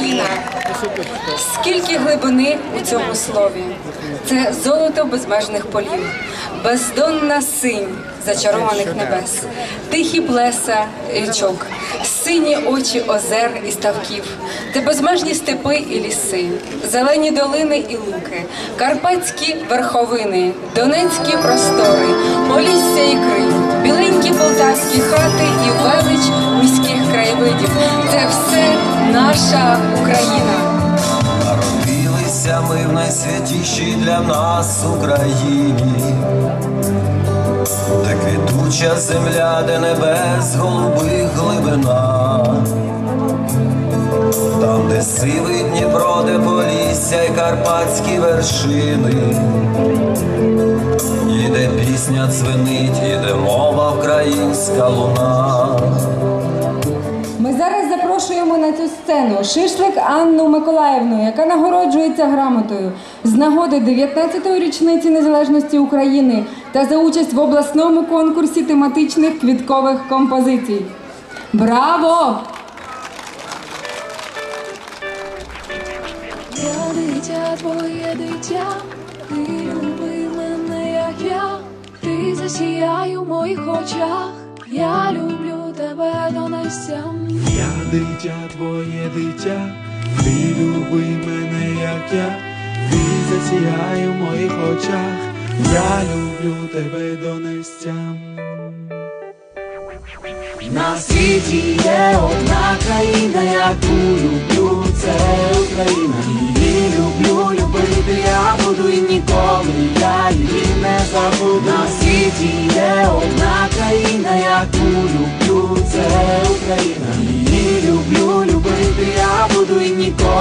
Україна. Скільки глибини у цьому слові? Це золото безмежних полів, бездонна синь зачарованих небес, тихі плеса річок, сині очі озер і ставків, це безмежні степи і ліси, зелені долини і луки, карпатські верховини, донецькі простори, полісся і Крим, біленькі полтавські хати і велич міських краєвидів. Це все наша Україна. Народилися ми в найсвятішій для нас Україні, де квітуча земля, де небес голубих глибина, там, де сивий Дніпро, де полісся й карпатські вершини, і де пісня цвинить, і де мова українська луна. Зараз запрошуємо на цю сцену Шишлик Анну Миколаївну, яка нагороджується грамотою з нагоди 19-ї річниці незалежності України та за участь в обласному конкурсі тематичних квіткових композицій. Браво! Я дитя, твоє дитя, ти люби мене, як я, ти засіяй у моїх очах, я люблю тебе до нестям. Я дитя, твоє дитя, ти люби мене, як я, ти засіяй у моїх очах, я люблю тебе до нестям. На світі є одна країна, яку люблю, це Україна. Її люблю, любити я буду і ніколи я її не забуду. Світі є одна країна, яку люблю, це Україна. Її люблю, любити я буду і ніколи